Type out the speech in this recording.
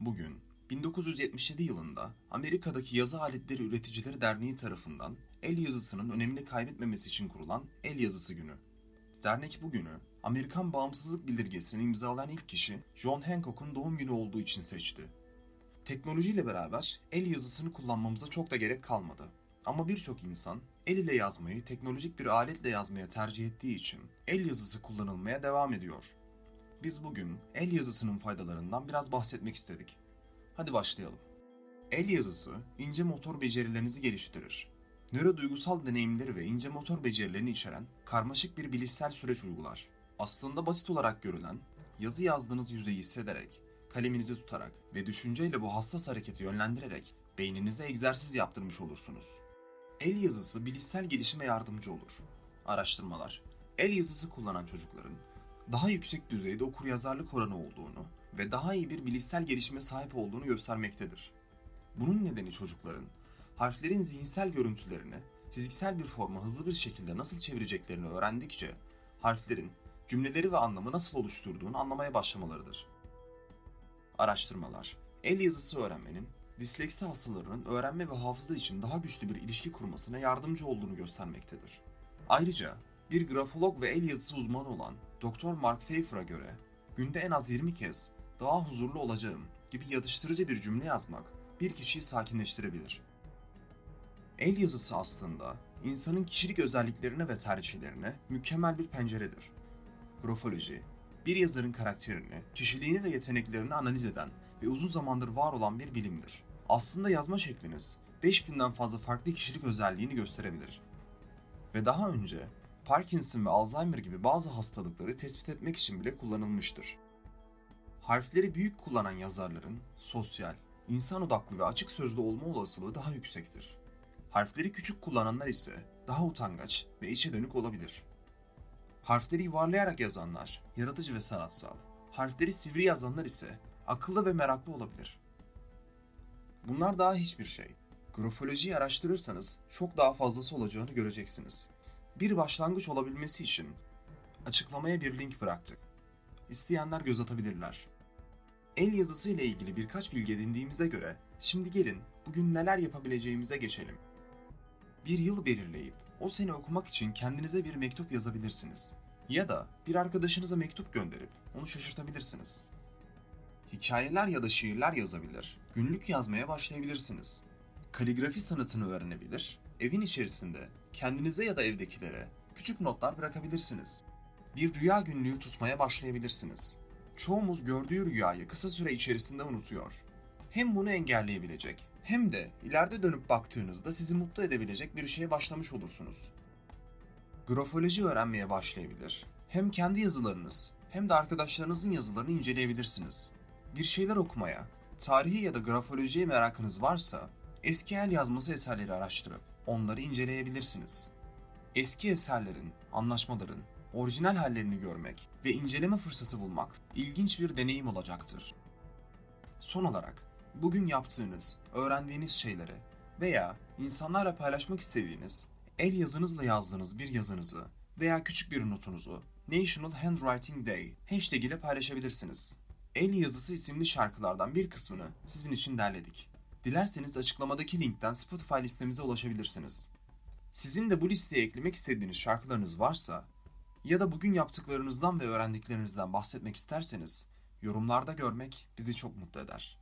Bugün 1977 yılında Amerika'daki Yazı Aletleri Üreticileri Derneği tarafından el yazısının önemini kaybetmemesi için kurulan El Yazısı Günü. Dernek bu günü Amerikan bağımsızlık bildirgesini imzalayan ilk kişi John Hancock'un doğum günü olduğu için seçti. Teknolojiyle beraber el yazısını kullanmamıza çok da gerek kalmadı. Ama birçok insan el ile yazmayı teknolojik bir aletle yazmaya tercih ettiği için el yazısı kullanılmaya devam ediyor. Biz bugün el yazısının faydalarından biraz bahsetmek istedik. Hadi başlayalım. El yazısı ince motor becerilerinizi geliştirir. Nöroduygusal deneyimleri ve ince motor becerilerini içeren karmaşık bir bilişsel süreç uygular. Aslında basit olarak görülen, yazı yazdığınız yüzeyi hissederek, kaleminizi tutarak ve düşünceyle bu hassas hareketi yönlendirerek beyninize egzersiz yaptırmış olursunuz. El yazısı bilişsel gelişime yardımcı olur. Araştırmalar, el yazısı kullanan çocukların daha yüksek düzeyde okuryazarlık oranı olduğunu ve daha iyi bir bilişsel gelişime sahip olduğunu göstermektedir. Bunun nedeni çocukların harflerin zihinsel görüntülerini fiziksel bir forma hızlı bir şekilde nasıl çevireceklerini öğrendikçe harflerin cümleleri ve anlamı nasıl oluşturduğunu anlamaya başlamalarıdır. Araştırmalar, el yazısı öğrenmenin disleksi hastalarının öğrenme ve hafıza için daha güçlü bir ilişki kurmasına yardımcı olduğunu göstermektedir. Ayrıca bir grafolog ve el yazısı uzmanı olan Dr. Mark Pfeiffer'a göre günde en az 20 kez daha huzurlu olacağım gibi yatıştırıcı bir cümle yazmak bir kişiyi sakinleştirebilir. El yazısı aslında insanın kişilik özelliklerine ve tercihlerine mükemmel bir penceredir. Grafoloji, bir yazarın karakterini, kişiliğini ve yeteneklerini analiz eden ve uzun zamandır var olan bir bilimdir. Aslında yazma şekliniz 5000'den fazla farklı kişilik özelliğini gösterebilir. Ve daha önce Parkinson ve Alzheimer gibi bazı hastalıkları tespit etmek için bile kullanılmıştır. Harfleri büyük kullanan yazarların sosyal, insan odaklı ve açık sözlü olma olasılığı daha yüksektir. Harfleri küçük kullananlar ise daha utangaç ve içe dönük olabilir. Harfleri yuvarlayarak yazanlar yaratıcı ve sanatsal, harfleri sivri yazanlar ise akıllı ve meraklı olabilir. Bunlar daha hiçbir şey. Grafolojiyi araştırırsanız çok daha fazlası olacağını göreceksiniz. Bir başlangıç olabilmesi için açıklamaya bir link bıraktık. İsteyenler göz atabilirler. El yazısı ile ilgili birkaç bilgi edindiğimize göre şimdi gelin bugün neler yapabileceğimize geçelim. Bir yıl belirleyip o sene okumak için kendinize bir mektup yazabilirsiniz. Ya da bir arkadaşınıza mektup gönderip onu şaşırtabilirsiniz. Hikayeler ya da şiirler yazabilir, günlük yazmaya başlayabilirsiniz. Kaligrafi sanatını öğrenebilir, evin içerisinde kendinize ya da evdekilere küçük notlar bırakabilirsiniz. Bir rüya günlüğü tutmaya başlayabilirsiniz. Çoğumuz gördüğü rüyayı kısa süre içerisinde unutuyor. Hem bunu engelleyebilecek hem de ileride dönüp baktığınızda sizi mutlu edebilecek bir şeye başlamış olursunuz. Grafoloji öğrenmeye başlayabilir. Hem kendi yazılarınız hem de arkadaşlarınızın yazılarını inceleyebilirsiniz. Bir şeyler okumaya, tarihi ya da grafolojiye merakınız varsa eski el yazması eserleri araştırıp onları inceleyebilirsiniz. Eski eserlerin, anlaşmaların, orijinal hallerini görmek ve inceleme fırsatı bulmak ilginç bir deneyim olacaktır. Son olarak bugün yaptığınız, öğrendiğiniz şeyleri veya insanlarla paylaşmak istediğiniz, el yazınızla yazdığınız bir yazınızı veya küçük bir notunuzu National Handwriting Day hashtag ile paylaşabilirsiniz. El Yazısı isimli şarkılardan bir kısmını sizin için derledik. Dilerseniz açıklamadaki linkten Spotify listemize ulaşabilirsiniz. Sizin de bu listeye eklemek istediğiniz şarkılarınız varsa ya da bugün yaptıklarınızdan ve öğrendiklerinizden bahsetmek isterseniz yorumlarda görmek bizi çok mutlu eder.